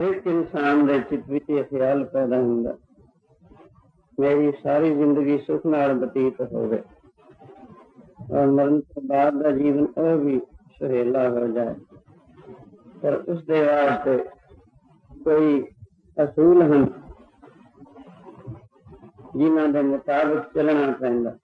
ਇੱਕ ਇਨਸਾਨ ਦੇ ਚਿੱਤ ਵਿੱਚ ਇਹ ਖਿਆਲ ਪੈਦਾ ਹੁੰਦਾ ਮੇਰੀ ਸਾਰੀ ਜ਼ਿੰਦਗੀ ਸੁਖ ਨਾਲ ਬਤੀਤ ਹੋਵੇ ਔਰ ਮਰਨ ਤੋਂ ਬਾਅਦ ਦਾ ਜੀਵਨ ਉਹ ਵੀ ਸੁਹੇਲਾ ਹੋ ਜਾਏ ਪਰ ਉਸ ਦੇ ਵਾਸਤੇ ਕੋਈ ਅਸੂਲ ਹਨ ਜਿਨ੍ਹਾਂ ਦੇ ਮੁਤਾਬਕ ਚੱਲਣਾ ਪੈਂਦਾ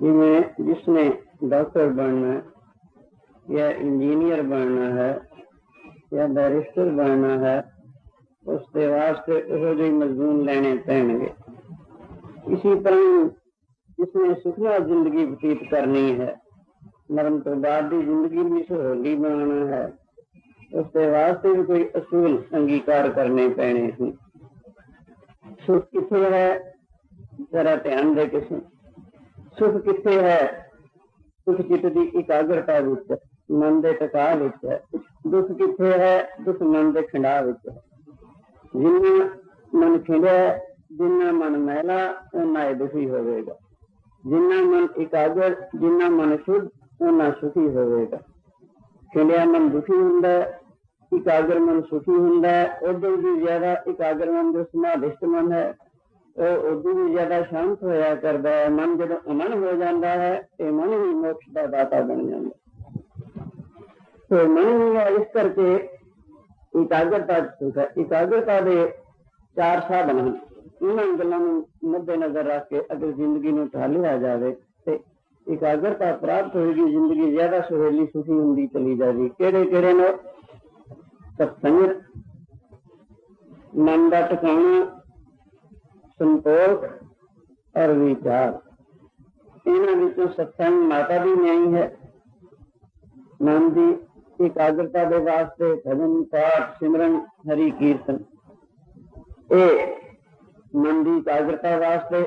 ਜਿਵੇਂ ਜਿਸਨੇ ਡਾਕਟਰ ਬਣਨਾ ਹੈ या इंजीनियर बनना है या बैरिस्टर बनना है उसके वास्ते ਉਹੋ ਜਿਹੇ ਮਜ਼ਮੂਨ ਲੈਣੇ ਪੈਣਗੇ ਇਸੇ ਤਰ੍ਹਾਂ ਜਿਸਨੇ ਸੁਖਨਾ ਜ਼ਿੰਦਗੀ ਬਤੀਤ ਕਰਨੀ ਹੈ ਮਰਨ ਤੋਂ ਬਾਅਦ ਦੀ ਜ਼ਿੰਦਗੀ ਵੀ ਸੁਹੌਲੀ ਬਣਾਉਣਾ ਹੈ ਉਸ ਦੇ ਵਾਸਤੇ ਵੀ ਕੋਈ ਅਸੂਲ ਅੰਗੀਕਾਰ ਕਰਨੇ ਪੈਣੇ ਹਨ ਸੁਖ ਕਿੱਥੇ ਹੈ ਜਰਾ ਧਿਆਨ ਦੇ ਕੇ ਸੁਣ ਸੁਖ ਕਿੱਥੇ ਹੈ ਸੁਖ ਚਿੱਤ ਦੀ ਇਕਾਗਰਤਾ ਵਿੱਚ ਮਨ ਦੇ ਟਿਕਾਅ ਵਿੱਚ ਹੈ ਦੁੱਖ ਕਿੱਥੇ ਹੈ ਦੁੱਖ ਮਨ ਦੇ ਖਿੰਡਾ ਵਿੱਚ ਹੈ ਜਿੰਨਾ ਮਨ ਖਿੰਡਿਆ ਜਿੰਨਾ ਮਨ ਮਹਿਲਾ ਉਹਨਾਂ ਹੀ ਦੁਖੀ ਹੋਵੇਗਾ ਜਿੰਨਾ ਮਨ ਇਕਾਗਰ ਜਿੰਨਾ ਮਨ ਸ਼ੁੱਧ ਉਹਨਾਂ ਸੁਖੀ ਹੋਵੇਗਾ ਖਿੰਡਿਆ ਮਨ ਦੁਖੀ ਹੁੰਦਾ ਹੈ ਇਕਾਗਰ ਮਨ ਸੁਖੀ ਹੁੰਦਾ ਹੈ ਉਦੋਂ ਵੀ ਜ਼ਿਆਦਾ ਇਕਾਗਰ ਮਨ ਜੋ ਸਮਾਧਿਸ਼ਟ ਮਨ ਹੈ ਉਹ ਉਦੋਂ ਵੀ ਜ਼ਿਆਦਾ ਸ਼ਾਂਤ ਹੋਇਆ ਕਰਦਾ ਹੈ ਮਨ ਜਦੋਂ ਅਮਨ ਹੋ ਜਾਂਦਾ ਹੈ ਤੇ ਮਨ ਵੀ ਮੋਕਸ਼ ਦਾ ਦਾਤਾ ਬਣ ਜਾਂਦਾ ਤੇ ਮਨ ਵੀ ਹੈ ਇਸ ਕਰਕੇ ਇਕਾਗਰਤਾ ਸੁਖ ਹੈ ਇਕਾਗਰਤਾ ਦੇ ਚਾਰ ਸਾਧਨ ਹਨ ਇਹਨਾਂ ਗੱਲਾਂ ਨੂੰ ਮੱਦੇ ਨਜ਼ਰ ਰੱਖ ਕੇ ਅਗਰ ਜ਼ਿੰਦਗੀ ਨੂੰ ਢਾਲਿਆ ਜਾਵੇ ਤੇ ਇਕਾਗਰਤਾ ਪ੍ਰਾਪਤ ਹੋਏਗੀ ਜ਼ਿੰਦਗੀ ਜ਼ਿਆਦਾ ਸੁਹੇਲੀ ਸੁਖੀ ਹੁੰਦੀ ਚਲੀ ਜਾਵੇਗੀ ਕਿਹੜੇ ਕਿਹੜੇ ਨੇ ਸਤਸੰਗ ਮਨ ਦਾ ਟਿਕਾਣਾ ਸੰਤੋਖ ਔਰ ਵਿਚਾਰ ਇਹਨਾਂ ਵਿੱਚੋਂ ਸਤਸੰਗ ਮਾਤਾ ਦੀ ਨਿਆਈ ਹੈ ਮਨ ਦੀ ਇਕਾਗਰਤਾ ਦੇ ਵਾਸਤੇ ਭਜਨ ਪਾਠ ਸਿਮਰਨ ਹਰੀ ਕੀਰਤਨ ਇਹ ਮਨ ਦੀ ਇਕਾਗਰਤਾ ਵਾਸਤੇ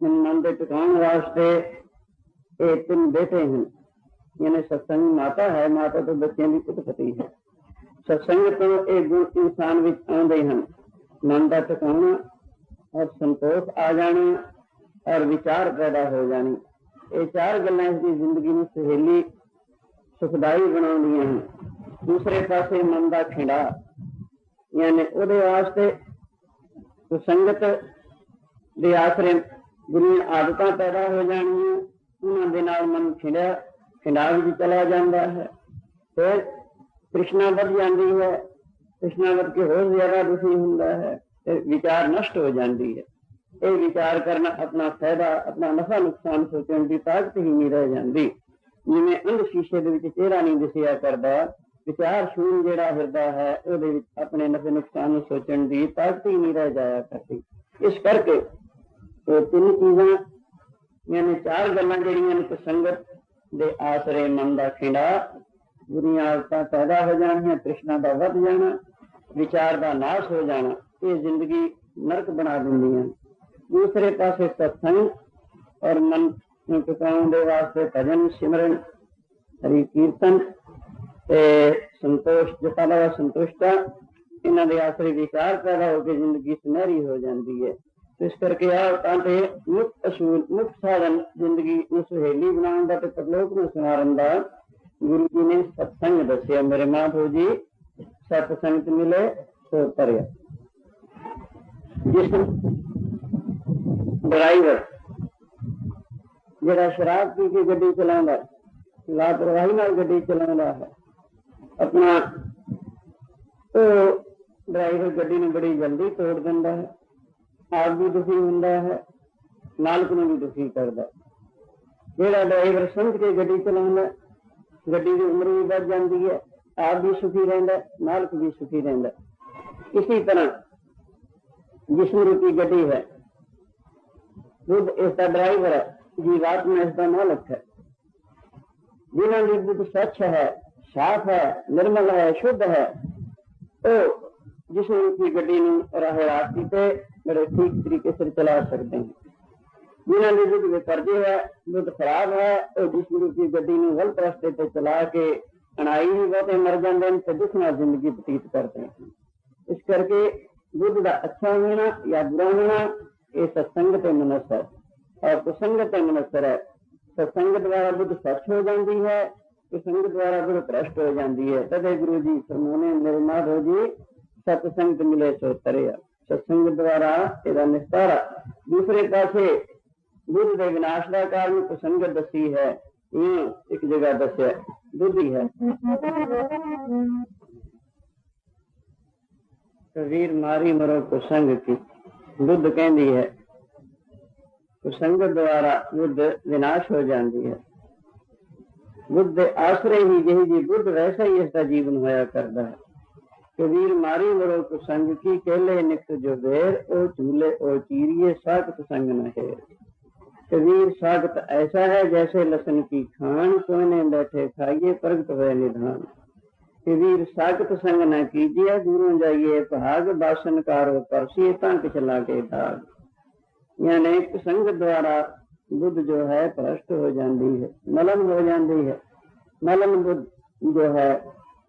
ਮਨ ਦੇ ਟਿਕਾਣ ਵਾਸਤੇ ਇਹ ਤਿੰਨ ਬੇਟੇ ਹਨ ਯਾਨੀ ਸਤਸੰਗ ਮਾਤਾ ਹੈ ਮਾਤਾ ਤੋਂ ਬੱਚਿਆਂ ਦੀ ਉਤਪਤੀ ਹੈ ਸਤਸੰਗ ਤੋਂ ਇਹ ਗੁਣ ਇਨਸਾਨ ਵਿੱਚ ਆਉਂਦੇ ਹਨ ਮਨ ਦਾ ਟਿਕਾਣਾ ਔਰ ਸੰਤੋਖ ਆ ਜਾਣਾ ਔਰ ਵਿਚਾਰ ਪੈਦਾ ਹੋ ਜਾਣੀ ਇਹ ਚਾਰ ਗੱਲਾਂ ਇਸ ਦੀ ਜ਼ਿੰਦਗੀ ਨੂੰ ਸੁਹੇਲੀ ਸੁਖਦਾਈ ਬਣਾਉਂਦੀਆਂ ਹਨ। ਦੂਸਰੇ ਪਾਸੇ ਮਨ ਦਾ ਖਿੰਡਾ, ਯਾਨੀ ਉਹਦੇ ਵਾਸਤੇ ਸੰਗਤ ਦੇ ਆਸਰੇ ਗੁਰੂ ਆਦਤਾਂ ਪੈਦਾ ਹੋ ਜਾਣੀਆਂ ਉਹਨਾਂ ਦੇ ਨਾਲ ਮਨ ਖਿੰਡਾ ਖਿੰਡਾ ਵਿੱਚ ਚਲਾ ਜਾਂਦਾ ਹੈ। ਫਿਰ ਕ੍ਰਿਸ਼ਨਾ ਵੱਧ ਜਾਂਦੀ ਹੈ ਕ੍ਰਿਸ਼ਨਾ ਵੱਧ ਕੇ ਹੋਰ ਜ਼ਿਆਦਾ ਦੁਖੀ ਹੁੰਦਾ ਹੈ ਤੇ ਵਿਚਾਰ ਨਸ਼ਟ ਹੋ ਜਾਂਦੀ ਹੈ। ਇਹ ਵਿਚਾਰ ਕਰਨਾ ਆਪਣਾ ਫਾਇਦਾ, ਆਪਣਾ ਨਫਾ ਨੁਕਸਾਨ ਸੋਚਣ ਦੀ ਤਾਕਤ ਹੀ ਨਹੀਂ ਰਹਿ ਜਾਂਦੀ। ਜਿਵੇਂ ਅੰਧ ਸ਼ੀਸ਼ੇ ਦੇ ਵਿੱਚ ਚਿਹਰਾ ਨਹੀਂ ਦਿਸਿਆ ਕਰਦਾ ਵਿਚਾਰ ਸ਼ੂਨ ਜਿਹੜਾ ਹਿਰਦਾ ਹੈ ਉਹਦੇ ਵਿੱਚ ਆਪਣੇ ਨਫੇ ਨੁਕਸਾਨ ਨੂੰ ਸੋਚਣ ਦੀ ਤਾਕਤ ਹੀ ਨਹੀਂ ਰਹਿ ਜਾਇਆ ਕਰਦੀ ਇਸ ਕਰਕੇ ਇਹ ਤਿੰਨ ਚੀਜ਼ਾਂ ਯਾਨੀ ਚਾਰ ਗੱਲਾਂ ਜਿਹੜੀਆਂ ਨੇ ਸੰਗਤ ਦੇ ਆਸਰੇ ਮਨ ਦਾ ਖਿੰਡਾ ਦੁਨੀਆ ਆਦਤਾਂ ਪੈਦਾ ਹੋ ਜਾਣੀਆਂ ਕ੍ਰਿਸ਼ਨਾ ਦਾ ਵੱਧ ਜਾਣਾ ਵਿਚਾਰ ਦਾ ਨਾਸ਼ ਹੋ ਜਾਣਾ ਇਹ ਜ਼ਿੰਦਗੀ ਨਰਕ ਬਣਾ ਦਿੰਦੀਆਂ ਦੂਸਰੇ ਪਾਸੇ ਸਤਸੰਗ ਔਰ ਮਨ ਨੂੰ ਟਿਕਾਉਣ ਦੇ ਵਾਸਤੇ ਭਜਨ ਸਿਮਰਨ ਹਰੀ ਕੀਰਤਨ ਤੇ ਸੰਤੋਸ਼ ਜਪਾਲਾ ਸੰਤੁਸ਼ਟਾ ਇਹਨਾਂ ਦੇ ਆਸਰੇ ਵਿਚਾਰ ਪੈਦਾ ਹੋ ਕੇ ਜ਼ਿੰਦਗੀ ਸੁਨਹਿਰੀ ਹੋ ਜਾਂਦੀ ਹੈ ਇਸ ਕਰਕੇ ਆ ਤਾਂ ਤੇ ਮੁੱਖ ਅਸੂਲ ਮੁੱਖ ਸਾਧਨ ਜ਼ਿੰਦਗੀ ਨੂੰ ਸੁਹੇਲੀ ਬਣਾਉਣ ਦਾ ਤੇ ਪਰਲੋਕ ਨੂੰ ਸਮਾਰਨ ਦਾ ਗੁਰੂ ਜੀ ਨੇ ਸਤਸੰਗ ਦੱਸਿਆ ਮੇਰੇ ਮਾਧੋ ਜੀ ਸਤਸੰਗ ਮਿਲੇ ਸੋ ਤਰਿਆ ਜਿਸ ਡਰਾਈਵਰ जरा शराब पी के गड्डी चलाऊँगा लापरवाही गड्डी चलाऊँगा है अपना तो ड्राइवर गड्डी ने बड़ी जल्दी तोड़ देता है आप भी दुखी होंगे है मालक भी दुखी करता जरा ड्राइवर समझ के गड्डी चलाऊँगा गड्डी की उम्र भी बढ़ जाती है आप भी सुखी रहता मालक भी सुखी रहता इसी तरह जिसम रूपी गड्डी है खुद इसका ड्राइवर है जीवात में इसका मालक है बिना विद्युत तो स्वच्छ है, साफ़ है, निर्मल है, शुद्ध है। तो जिस उनकी गड्डी राह रास्ते पे बड़े ठीक तरीके से चला सकते हैं। बिना विद्युत तो विपर्जी है दुध खराब है तो और जिस उनकी गड्डी गलत रास्ते पे चला के अनाई भी बहुत मर जाते हैं तो जिस ज़िंदगी बतीत करते हैं। इस करके बुद्ध का अच्छा होना या बुरा होना यह सत्संग मनस्थ है और कुसंगत मनस्तर है तो संगत द्वारा बुद्ध स्वच्छ हो जाती है कुसंगत द्वारा बुद्ध भ्रष्ट हो जाती है। तदे गुरु जी सरमोने मेरे हो जी सत्संगत मिले तो सो तरिया सत्संग द्वारा तेरा निस्तारा। दूसरे पास बुद्ध के विनाश का कारण कुसंगत दसी है एक जगह दस है बुद्धि है कबीर मारी मरो कुसंग की। बुद्ध कहती है कुसंग द्वारा बुद्ध विनाश हो जाती है। बुद्ध आश्रय ही यही जी बुद्ध वैसा ही इसका जीवन होया करता है। कबीर मारी मरो कुसंग की केले नित जो देर, ओ झूले, ओ चीरिए साकत संग न है। कबीर सागत ऐसा है जैसे लसन की खान कोने बैठे खाइए प्रगत हुए निधान। कबीर सागत संग न कीजिए, दूरों जाइए भाग, बासन कारो, परसिए तंक चला के दाग यानी संग द्वारा बुद्ध जो है भ्रष्ट हो जाती है मलन हो जाती है मलन बुद्ध जो है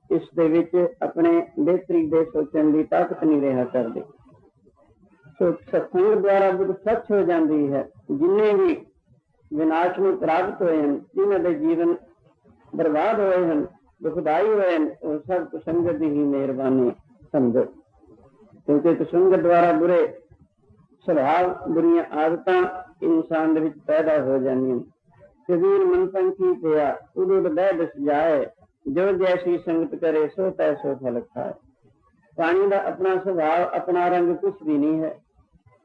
ਇਸ ਦੇ ਵਿੱਚ ਆਪਣੇ ਬਿਹਤਰੀ ਦੇ ਸੋਚਣ ਦੀ ਤਾਕਤ ਨਹੀਂ ਰਿਹਾ ਕਰਦੇ ਸੋ ਸਤਸੰਗ ਦੁਆਰਾ ਬੁੱਧ ਸੱਚ ਹੋ ਜਾਂਦੀ ਹੈ ਜਿੰਨੇ ਵੀ ਵਿਨਾਸ਼ ਨੂੰ ਪ੍ਰਾਪਤ ਹੋਏ ਹਨ ਜਿਨ੍ਹਾਂ ਦੇ ਜੀਵਨ ਬਰਬਾਦ ਹੋਏ ਹਨ ਦੁਖਦਾਈ ਹੋਏ ਹਨ ਉਹ ਸਭ ਕੁਸੰਗਤ ਦੀ ਹੀ ਮਿਹਰਬਾਨੀ ਸਮਝੋ ਕਿਉਂਕਿ ਕੁਸੰਗਤ ਦੁਆਰਾ ਬੁਰੇ ਸੁਭਾਅ ਬੁਰੀਆਂ ਆਦਤਾਂ ਇਨਸਾਨ ਦੇ ਵਿੱਚ ਪੈਦਾ ਹੋ ਜਾਂਦੀਆਂ ਕਬੀਰ ਮਨ ਪੰਖੀ ਪਿਆ ਉਦੋਂ ਬਹਿ ਦਸ ਜਾਏ ਜੋ ਜੈਸੀ ਸੰਗਤ ਕਰੇ ਸੋ ਤੈਸੋ ਫਲ ਖਾਏ ਪਾਣੀ ਦਾ ਆਪਣਾ ਸੁਭਾਅ ਆਪਣਾ ਰੰਗ ਕੁਝ ਵੀ ਨਹੀਂ ਹੈ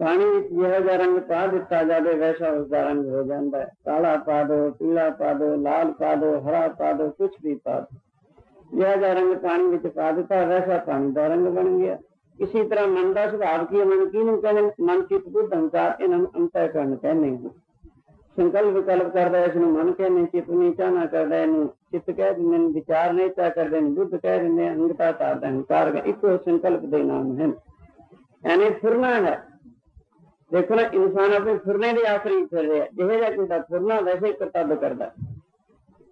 ਪਾਣੀ ਵਿੱਚ ਜਿਹੜਾ ਜਿਹਾ ਰੰਗ ਪਾ ਦਿੱਤਾ ਜਾਵੇ ਵੈਸਾ ਉਸ ਦਾ ਰੰਗ ਹੋ ਜਾਂਦਾ ਹੈ ਕਾਲਾ ਪਾ ਦੋ ਪੀਲਾ ਪਾ ਦੋ ਲਾਲ ਪਾ ਦੋ ਹਰਾ ਪਾ ਦੋ ਕੁਝ ਵੀ ਪਾ ਦੋ ਜਿਹੜਾ ਜਿਹਾ ਰੰਗ ਪਾਣੀ ਵਿੱਚ ਪਾ ਦਿੱਤਾ ਵੈਸਾ ਪਾਣੀ ਦਾ ਰੰਗ ਬਣ ਗਿਆ ਇਸੇ ਤਰ੍ਹਾਂ ਮਨ ਦਾ ਸੁਭਾਅ ਕੀ ਮਨ ਕੀ ਨੂੰ ਕਹਿੰਦੇ ਮਨ ਚਿਤ ਬੁੱਧ ਹੰਕਾਰ ਇਹਨਾਂ ਨੂੰ ਅੰਤਰ ਕਰਨ ਕਹਿੰਦੇ ਹਨ ਸੰਕਲਪ ਵਿਕਲਪ ਕਰਦਾ ਇਸ ਨੂੰ ਮਨ ਕਹਿੰਦੇ ਚਿਤ ਨਹੀਂ ਚਾਹਨਾ ਕਰਦਾ ਇਹਨੂੰ ਚਿੱਤ ਕਹਿ ਦਿੰਦੇ ਨੇ ਵਿਚਾਰ ਨਹੀਂ ਚਾ ਕਰਦੇ ਨੇ ਬੁੱਧ ਕਹਿ ਦਿੰਦੇ ਅੰਗਤਾ ਤਾਰ ਦਾ ਹੰਕਾਰ ਇੱਕੋ ਸੰਕਲਪ ਦੇ ਨਾਮ ਹਨ ਯਾਨੀ ਫਿਰਨਾ ਹੈ ਦੇਖੋ ਨਾ ਇਨਸਾਨ ਆਪਣੇ ਫਿਰਨੇ ਦੇ ਆਸਰੇ ਫਿਰ ਰਿਹਾ ਜਿਹੇ ਜਿਹਾ ਕੋਈ ਦਾ ਫਿਰਨਾ ਵੈਸੇ ਕਰਤੱਵ ਕਰਦਾ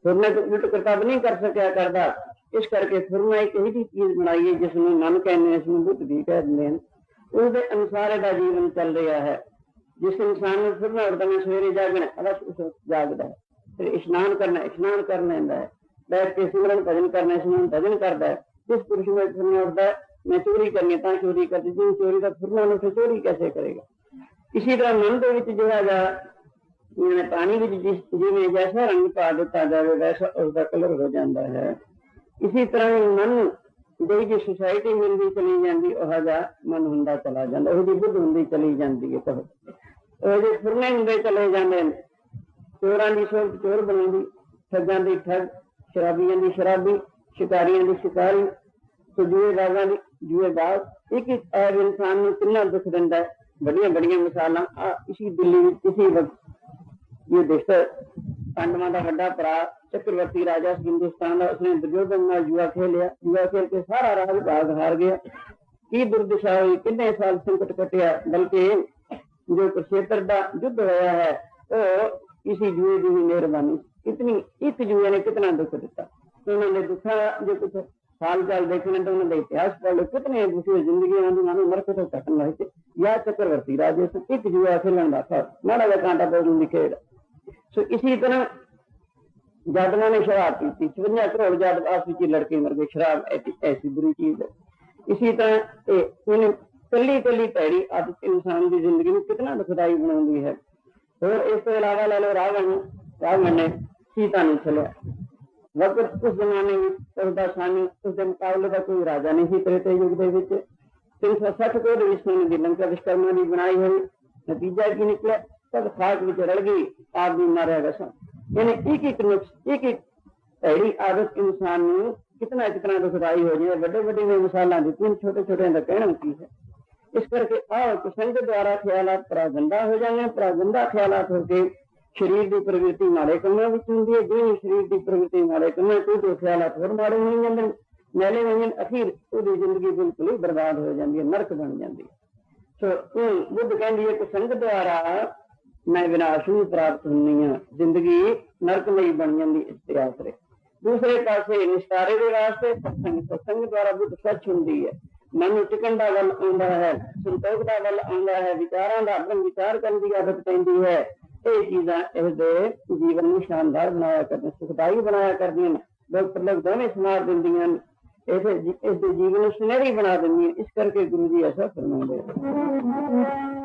ਫਿਰਨੇ ਤੋਂ ਉਲਟ ਕਰਤੱਵ ਨਹੀਂ ਕਰ ਸਕਿਆ ਕਰਦਾ ਇਸ ਕਰਕੇ ਫਿਰਨਾ ਇੱਕ ਇਹੀ ਚੀਜ਼ ਬਣਾਈ ਹੈ ਜਿਸ ਨੂੰ ਮਨ ਕਹਿੰਦੇ ਇਸ ਨੂੰ ਬੁੱਧ ਵੀ ਕਹਿ ਦਿੰਦੇ ਹਨ ਉਸ ਦੇ ਅਨੁਸਾਰ ਇਹਦਾ ਜੀਵਨ ਚੱਲ ਰਿਹਾ ਹੈ ਜਿਸ ਇਨਸਾਨ ਨੂੰ ਫਿਰਨਾ ਉੱਠਦਾ ਹੈ ਸਵੇਰੇ ਜਾਗਣਾ ਅਵਸ਼ ਉਸ ਜਾਗਦਾ ਹੈ ਫਿਰ ਇਸ਼ਨਾਨ ਕਰਨਾ ਇਸ਼ਨਾਨ ਕਰ ਲੈਂਦਾ ਹੈ ਬੈਠ ਕੇ ਸਿਮਰਨ ਭਜਨ ਕਰਨਾ ਇਸ਼ਨਾਨ ਭਜਨ ਕਰਦਾ ਹੈ ਜਿਸ ਪੁਰਸ਼ ਨੂੰ ਫਿਰਨਾ ਉੱਠਦਾ ਮੈਂ ਚੋਰੀ ਕਰਨੀ ਤਾਂ ਚੋਰੀ ਕਰਦੀ ਜੀ ਚੋਰੀ ਦਾ ਫਿਰਨਾ ਨੂੰ ਚੋਰੀ कैसे करेगा ਇਸੇ ਤਰ੍ਹਾਂ ਮਨ ਦੇ ਵਿੱਚ ਜਿਹੜਾ ਜਾ ਜਿਵੇਂ ਪਾਣੀ ਵਿੱਚ ਜਿਸ ਜਿਵੇਂ ਜੈਸਾ ਰੰਗ ਪਾ ਦਿੱਤਾ ਜਾਵੇ ਵੈਸਾ ਉਸ ਦਾ ਕਲਰ ਹੋ ਜਾਂਦਾ ਹੈ ਇਸੇ ਤਰ੍ਹਾਂ ਹੀ ਮਨ ਜਿਹੜੀ ਜੀ ਸੁਸਾਇਟੀ ਮਿਲਦੀ ਚਲੀ ਜਾਂਦੀ ਉਹ ਜਾ ਮਨ ਹੁੰਦਾ ਚਲਾ ਜਾਂਦਾ ਉਹ ਜੀ ਬੁੱਧ ਹੁੰਦੀ ਚਲੀ ਜਾਂਦੀ ਹੈ ਕਹੋ ਉਹ ਜੇ ਫਿਰਨੇ ਹੁੰਦੇ ਚਲੇ ਜਾਂਦੇ ਨੇ ਚੋਰਾਂ ਦੀ ਸੋਚ ਚੋਰ ਬਣਾਉਂਦੀ ਠੱਗਾਂ ਦੀ ਠੱਗ ਸ਼ਰਾਬੀਆਂ ਦੀ ਸ਼ਰਾਬੀ ਸ਼ਿਕਾਰੀਆਂ ਦੀ ਸ਼ਿਕਾਰੀ ਸੁਜੂਏ ਬਾਜ਼ਾਂ ਦੀ ਜੂਏ ਬਾਜ਼ ਇੱਕ ਇੱਕ ਐਬ ਇਨਸਾਨ ਨੂੰ ਕਿੰਨਾ ਦੁੱਖ ਦਿੰਦਾ ਹੈ ਬੜੀਆਂ ਬੜੀਆਂ ਮਿਸਾਲਾਂ ਆ ਇਸੀ ਦਿੱਲੀ ਵਿੱਚ ਇਸੀ ਵਕਤ ਇਹ ਦੇਸ਼ ਪਾਂਡਵਾਂ ਦਾ ਵੱਡਾ ਭਰਾ चक्रवर्ती राजा हिंदुस्तान का उसने दुर्योधन युवा खेल लिया। युवा खेल के सारा राज भाग हार गया। की दुर्दशा हुई किन्ने साल संकट कटिया, बल्कि जो कुरुक्षेत्र का युद्ध होया है तो वो किसी जुए की ही मेहरबानी। कितनी एक जुए ने कितना दुख दिता? उन्होंने दुखा, जो कुछ साल चाल देखने तो उन्होंने इतिहास पढ़ लो कितने दूसरी ज़िंदगी उन्होंने उम्र तो कटन लगे थे। या चक्रवर्ती राजे से एक जुआ खेलन का था। माड़ा का कांटा पर लिखेगा सो इसी तरह जाटलों ने शराब पी थी छवंजा करोड़ जाट आपस की लड़के मर गए शराब ऐसी बुरी चीज़ है। इसी तरह कली कली पैड़ी अब इंसान की ज़िंदगी में कितना दुखदाई बना है। और इस तो इलावा ला लो रावण। रावण ने सीता नहीं चलिया वक्त उस जमाने में चौदह सानी उसके मुकाबले का कोई राजा नहीं त्रेते युग के तीन सौ सठ को विष्णु ने लंका विश्वकर्मा की बनाई हुई। नतीजा की निकला तब खाक रल रड़ गई आदमी मारा वैसा यानी एक एक नुस्ख एक एक पहली आदत इंसान में कितना कितना तो सफ़ाई हो जाए, बड़े बड़े वे मिसाल दी छोटे छोटे का कहना की है। इस करके आओ तो संघ द्वारा ख्याल प्रागंदा हो जाने प्रागंदा ख्याल होके शरीर की प्रवृत्ति माड़े कमों में होंगी है, जो जी शरीर की प्रवृत्ति माड़े कमों तो तो ख्याल होर माड़े हो जाते। मैले वही अखीर वो ज़िंदगी बिल्कुल ही बर्बाद हो जाती है, नरक बन जाती है। तो, सो बुद्ध कहती है कि संघ द्वारा ਸੋ ਇਹ ਬੁੱਧ ਕਹਿੰਦੀ ਹੈ ਕਿ ਸੰਗ ਦੁਆਰਾ ਮੈਂ ਵਿਨਾਸ਼ ਨੂੰ ਪ੍ਰਾਪਤ ਹੁੰਨੀ ਆ ਜ਼ਿੰਦਗੀ ਨਰਕਮਈ ਬਣ ਜਾਂਦੀ ਇਸ ਤੇ ਆਸਰੇ ਦੂਸਰੇ ਪਾਸੇ ਨਿਸਤਾਰੇ ਦੇ ਵਾਸਤੇ ਸਤਸੰਗ ਸਤਸੰਗ ਦੁਆਰਾ ਬੁੱਧ ਸੱਚ ਹੁੰਦੀ ਹੈ ਮਨ ਨੂੰ ਟਿਕਣ ਦਾ ਵੱਲ ਆਉਂਦਾ ਹੈ ਸੰਤੋਖ ਦਾ ਵੱਲ ਆਉਂਦਾ ਹੈ ਵਿਚਾਰਾਂ ਦਾ ਆਪਣੇ ਵਿਚਾਰ ਕਰਨ ਦੀ ਆਦਤ ਪੈਂਦੀ ਹੈ ਇਹ ਚੀਜ਼ਾਂ ਇਸ ਦੇ ਜੀਵਨ ਨੂੰ ਸ਼ਾਨਦਾਰ ਬਣਾਇਆ ਕਰਦੀਆਂ ਸੁਖਦਾਈ ਬਣਾਇਆ ਕਰਦੀਆਂ ਨੇ ਲੋਕ ਪ੍ਰਲੋਕ ਦੋਵੇਂ ਸਮਾਰ ਦਿੰਦੀਆਂ ਨੇ ਇਹਦੇ ਜੀ- ਇਹਦੇ ਜੀਵਨ ਨੂੰ ਸੁਨਹਿਰੀ ਬਣਾ ਦਿੰਦੀ ਹੈ ਇਸ ਕਰਕੇ ਗੁਰੂ ਜੀ ਐਸਾ ਫਰਮਾਉਂਦੇ ਹਨ